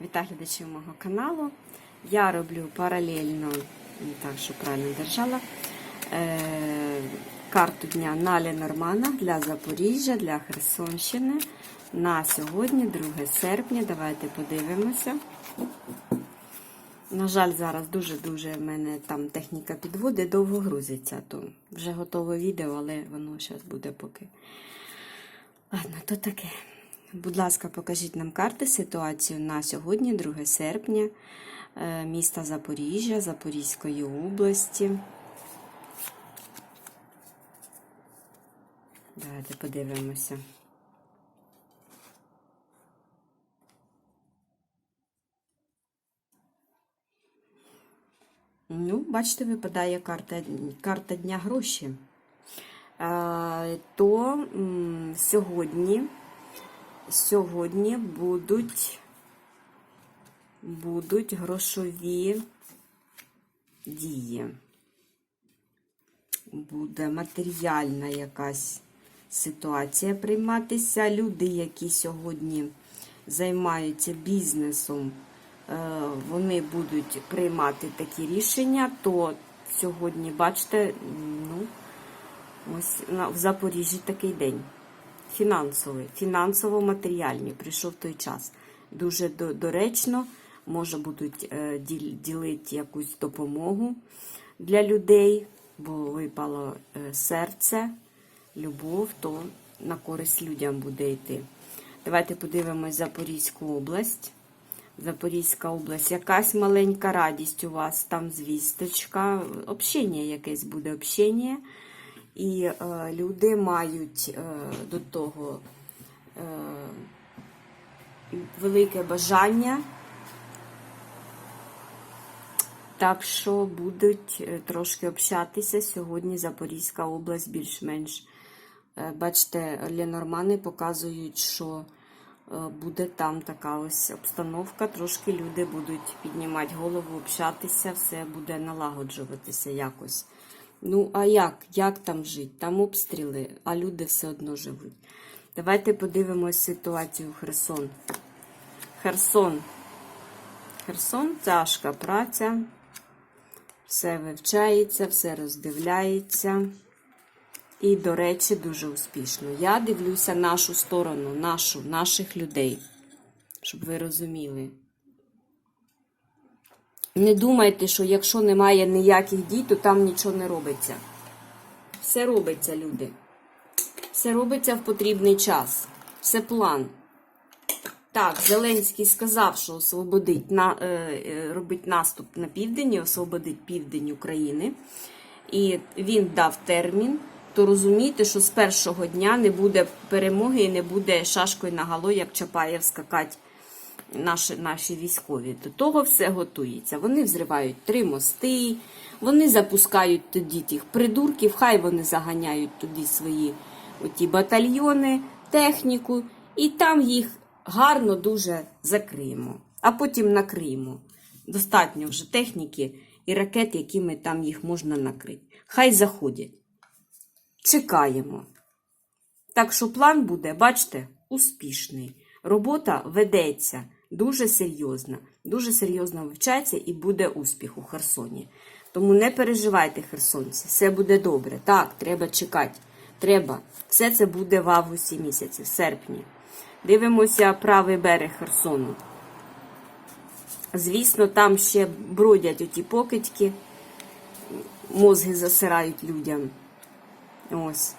Вітаю глядачів мого каналу. Я роблю паралельно, так, що правильно держала, е, карту дня на Ленормана для Запоріжжя, для Херсонщини. На сьогодні, 2 серпня. Давайте подивимося. На жаль, зараз дуже-дуже в мене там техніка підводи, довго грузиться. То вже готове відео, але воно зараз буде поки. Ладно, то таке. Будь ласка, покажіть нам карти ситуацію на сьогодні, 2 серпня, е, міста Запоріжжя, Запорізької області. Давайте подивимося. Ну, бачите, випадає карта, карта дня гроші. Е, то сьогодні сьогодні будуть, будуть грошові дії. Буде матеріальна якась ситуація прийматися. Люди, які сьогодні займаються бізнесом, е, вони будуть приймати такі рішення, то сьогодні, бачите, ну, ось в Запоріжжі такий день фінансовий, фінансово-матеріальний. Прийшов той час. Дуже доречно, може будуть е, ділити якусь допомогу для людей, бо випало е, серце, любов, то на користь людям буде йти. Давайте подивимось Запорізьку область. Запорізька область, якась маленька радість у вас, там звісточка, общення якесь буде общення. І е, люди мають е, до того е, велике бажання. Так що будуть трошки общатися сьогодні Запорізька область більш-менш. Бачите, Ленормани показують, що буде там така ось обстановка. Трошки люди будуть піднімати голову, общатися, все буде налагоджуватися якось. Ну, а як? Як там жити? Там обстріли, а люди все одно живуть. Давайте подивимось ситуацію Херсон. Херсон. Херсон тяжка праця. Все вивчається, все роздивляється. І, до речі, дуже успішно. Я дивлюся нашу сторону, нашу, наших людей, щоб ви розуміли. Не думайте, що якщо немає ніяких дій, то там нічого не робиться. Все робиться, люди. Все робиться в потрібний час. Все план. Так, Зеленський сказав, що освободить на, е, е, робить наступ на південь, освободить південь України. І він дав термін, то розумійте, що з першого дня не буде перемоги і не буде шашкою на гало, як Чапаєв скакати наші, наші військові. До того все готується. Вони взривають три мости, вони запускають тоді тих придурків, хай вони заганяють туди свої оті батальйони, техніку, і там їх гарно дуже закриємо, а потім накриємо. Достатньо вже техніки і ракет, якими там їх можна накрити. Хай заходять. Чекаємо. Так що план буде, бачите, успішний. Робота ведеться дуже серйозно, дуже серйозно вивчається і буде успіх у Херсоні. Тому не переживайте, херсонці, все буде добре. Так, треба чекати. Треба. Все це буде в августі місяці, в серпні. Дивимося правий берег Херсону. Звісно, там ще бродять оті покидьки, мозги засирають людям. Ось.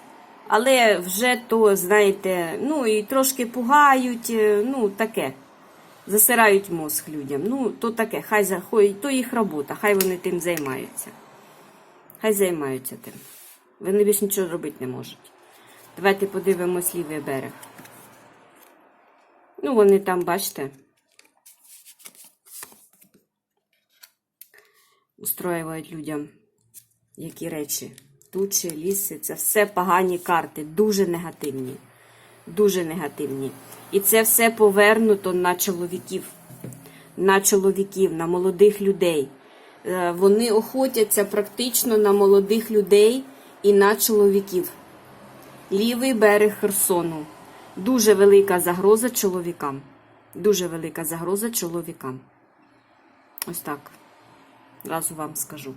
Але вже то, знаєте, ну і трошки пугають, е, ну таке. Засирають мозг людям. Ну, то таке, хай заходять, то їх робота, хай вони тим займаються. Хай займаються тим. Вони більш нічого робити не можуть. Давайте подивимось лівий берег. Ну, вони там, бачите, устроюють людям які речі. Тучі, ліси, це все погані карти, дуже негативні. Дуже негативні. І це все повернуто на чоловіків, на чоловіків, на молодих людей. Е, Вони охотяться практично на молодих людей і на чоловіків. Лівий берег Херсону. Дуже велика загроза чоловікам. Дуже велика загроза чоловікам. Ось так. Разу вам скажу.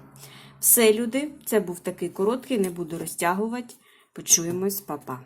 Все, люди, це був такий короткий, не буду розтягувати. Почуємось, па-па.